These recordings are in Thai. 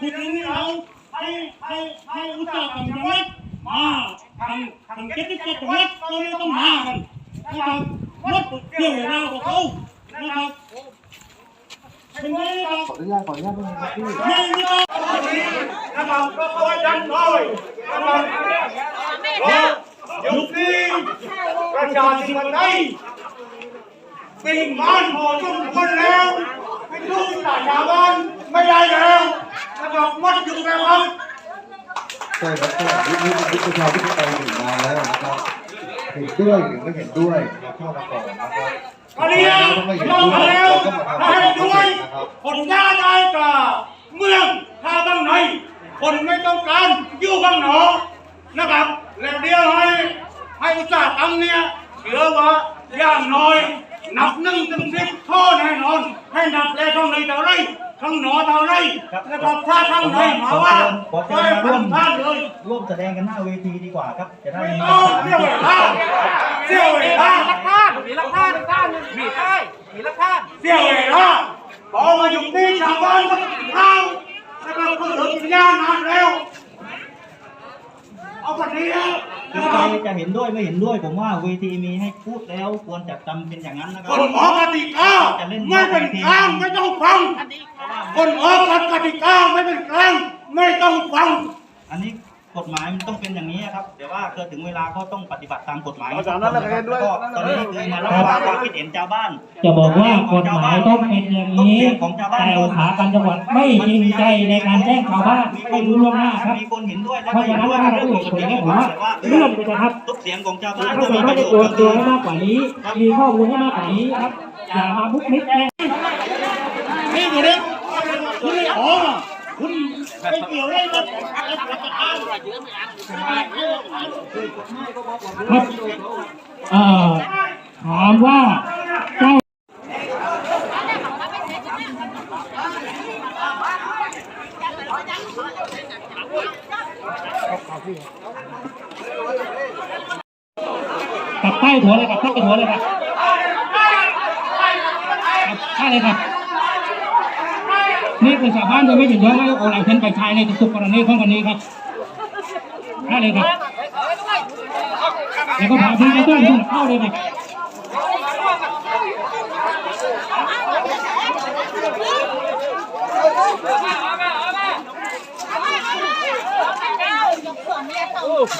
của chúng đâu hay hay hay út tao thằng thằng mất mà thằng thằng kết tiếp cho thằng mất tôi nên tao mà còn nó thằng mất một kiểu để nào của câu nó thằng Đừng có đi đâu. Khỏi ra, khỏi ra. Nhanh đi đâu. Các bạn có coi chân thôi. Các bạn dục đi. Các trà chỉ vào đây. Bình man hồ chung quân leo. Bình lưu tại nhà ban. Mấy ai leo. ขออนุญาตด้วยนะครับพี่ไม่ไม่ต้อก็คอยดันคอยนะครับเพราะยุคนี้ประชาธิปไตยปิงบ้านพอทุกคนแล้วไปดูสายาบ้านไม่ได้แล้วนะครับหมดยุคแล้วครับใช่ครับก็ยุคนี้เป็นยุคประชาธิปไตยถึงมาแล้วนะครับเห็นด้วยหรือไม่เห็นด้วยเราเข้ามาก่อนนะครับมาเรียนถ้าเราด้วยมาแล้วเราก็มาให้ด้วยคนหน้าได้กับเมืองถ้าบ้างไหน คนไม่ต้องการอยู่บ้างหนอนะครับแล้วเดียวให้ให้อุตสาหกรรมเนี่ยเชื่อว่าอย่างน้อย นับหนึ่งถึงสิบข้อแน่นอน ให้นับเลยข้างในเท่าไรข้างหนอเท่าไรนะครับถ้าข้างในมาว่าขอเชิก็ญให้มาร่วมทำท่านเลย ร่วมแสดงกันหน้าเวทีดีกว่าครับ จะได้มีโอ้เสี่ยวเวลาเสี่ยวเวลามีหลักฐานมีหลักฐานมีใช่มีหลักฐานเสี่ยวเวลาพอมาอยู่ที่ชาวบ้านก็กินข้าวนะครับก็เหลือกินย่านานแล้วเอาแบบนี้นะคือใคร จะเห็นด้วยไม่เห็นด้วย ผมว่าเวทีมีให้พูดแล้วควรจะจำเป็นอย่างนั้นนะคครับนออกกติกาไม่เป็นกลางไม่ต้องฟังคนออกกติกาไม่เป็นกลางไม่ต้องฟังอันนี้ กฎหมายมันต้องเป็นอย่างนี้ครับ แต่ว่าเกิดถึงเวลาก็ต้องปฏิบัติตามกฎหมายอาจารย์นั่นแหละเห็นด้วยแล้วก็ตอนนี้คือมารับฟังความคิดเห็นชาวบ้านจะบอกว่ากฎหมายต้องเป็นอย่างนี้แต่อุตสาหกรรมจังหวัดไม่จริงใจในการแจ้งชาวบ้านไม่รู้ล่วงหน้าครับมีคนเห็นด้วยและเพราะฉะนั้นถ้าเราเอกชนเนี่ยผมว่าเลื่อนไปนะครับทุกเสียงของชาวบ้านถ้าเป็นไม่ได้ตรวจตัวให้มากกว่านี้ มีข้อมูลให้มากกว่านี้ครับอย่ามาบุกมิดแน่นี่ดูดิ ครับครับเอ่อถามว่าเจ้ากลับใต้หัวเลยครับใต้หัวเลยครับใช่เลยครับ นี่คือชาวบ้านโดยไม่ถึงเยอะไม่โอนเอาเช่นไปใช้ในทุกกรณีของวันนี้ครับใช่เลยครับแล้วก็พาพี่ไปต้นเข้าเลยครับ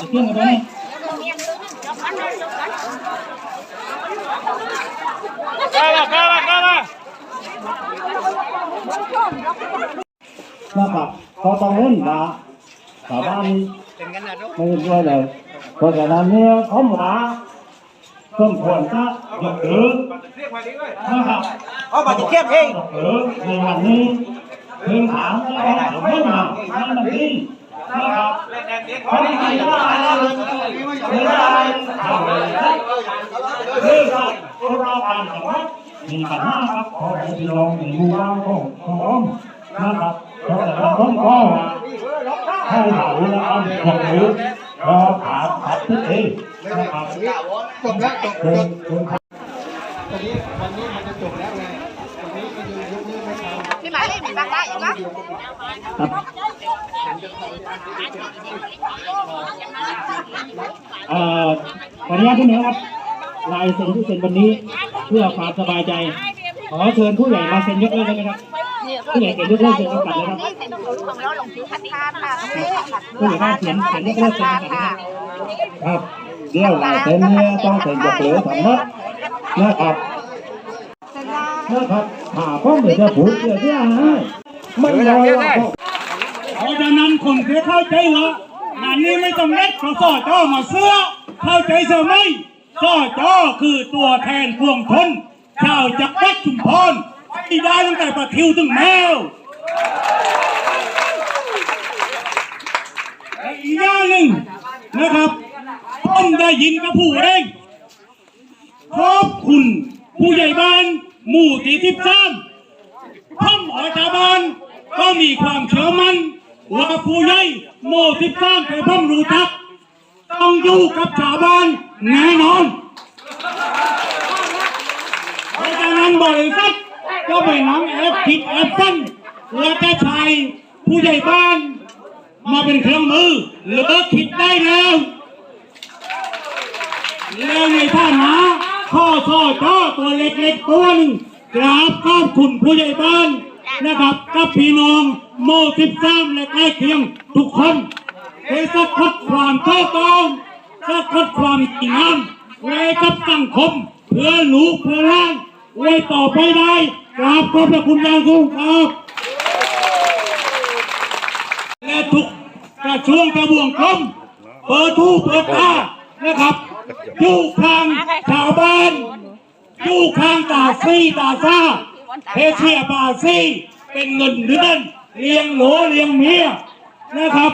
จะเที่ยงนด้วย นะครับพอต้องเล่นมาชาวบ้านไม่เห็นด้วยเลย เพราะฉะนั้นเนี่ยผมว่าสมควรจะยกเลิกนะครับเอามาจะเทียบเองยกเลิกในวันนี้เพียงถามแล้วก็ไม่มานั่นมันดีนะครับเพราะไม่ได้ไม่ได้ทำเลยเรื่องเราเราการจังหวัดมีปัญหาครับขอให้พี่น้องเป็นผู้ว่าของของผม นะครับเพราะฉะนั้นผมก็ให้เขาแล้วเอาอย่างนี้รอถามขับทุกทีนะครับจบแล้วจบเป็นเป็นตอนนี้วันนี้มันจะจบแล้วไงตอนนี้ก็ยังยกเลิกไม่ทำพี่หมายเลขมีบ้างได้ไหมเอ่อขออนุญาตที่เหนี้ครับลายเซ็นที่เซ็นวันนี้เพื่อความสบายใจ ขอเชิญผู้ใหญ่มาเซ็นยกเลิกได้ไหมครับ ผู้ใหญ่เขียนยกเลิกเซ็นต้องกันเลยครับนี่เป็นของของเราลงชื่อคัดค้านค่ะผู้ใหญ่บ้านเขียนเขียนยกเลิกเซ็นต้องกันนะครับครับเดี๋ยวลายเซ็นเนี่ยต้องเซ็นยกเลิกทั้งหมดนะครับนะครับหาข้อมูลจะพูดเดี๋ยวที่ให้ไม่รอว่าเพราะฉะนั้นคนที่เข้าใจว่างานนี้ไม่ต้องเล็กเพราะสอจอมาเสื้อเข้าใจเสไหมสอจอคือตัวแทนพวงชนชาวจังหวัดชุมพร ที่ได้ตั้งแต่ประทิวถึงแมวอีกอย่างหนึ่งนะครับผมได้ยินกับผู้เองขอบคุณผู้ใหญ่บ้าน หมู่ที่สิบสามผมอชาวบ้านก็มีความเชื่อมั่นว่าผู้ใหญ่โมทิบสร้างแต่ผมรู้จักต้องอยู่กับชาวบ้านแน่นอนเพราะฉะนั้นบริษัท ก็ไปนั่งแอบคิดแอบฟันแล้วก็ใช้ผู้ใหญ่บ้าน มาเป็นเครื่องมือหรือคิดได้แล้วแล้วในฐานะข้อซ่อจ้อตัวเล็กๆตัวหนึ่งกราบขอบคุณผู้ใหญ่บ้านนะครับกับพี่น้องโมสิบสามและใกล้เคียงทุกคนให้สักคดความเท่าต้องสักคดความดีงามไว้กับสังคม เพื่อลูกเพื่อล้านไว้ต่อไปได้ กราบขอบพระคุณอย่างสูงครับและทุกกระทรวงกระบวงกรมเปิดทูเปิดตานะครับอยู่ข้างชาวบ้านอยู่ข้างตาซี่ตาซาเพเชียบาซี่เป็นเงินเดือนเลี้ยงหนูเลี้ยงเมียนะครับ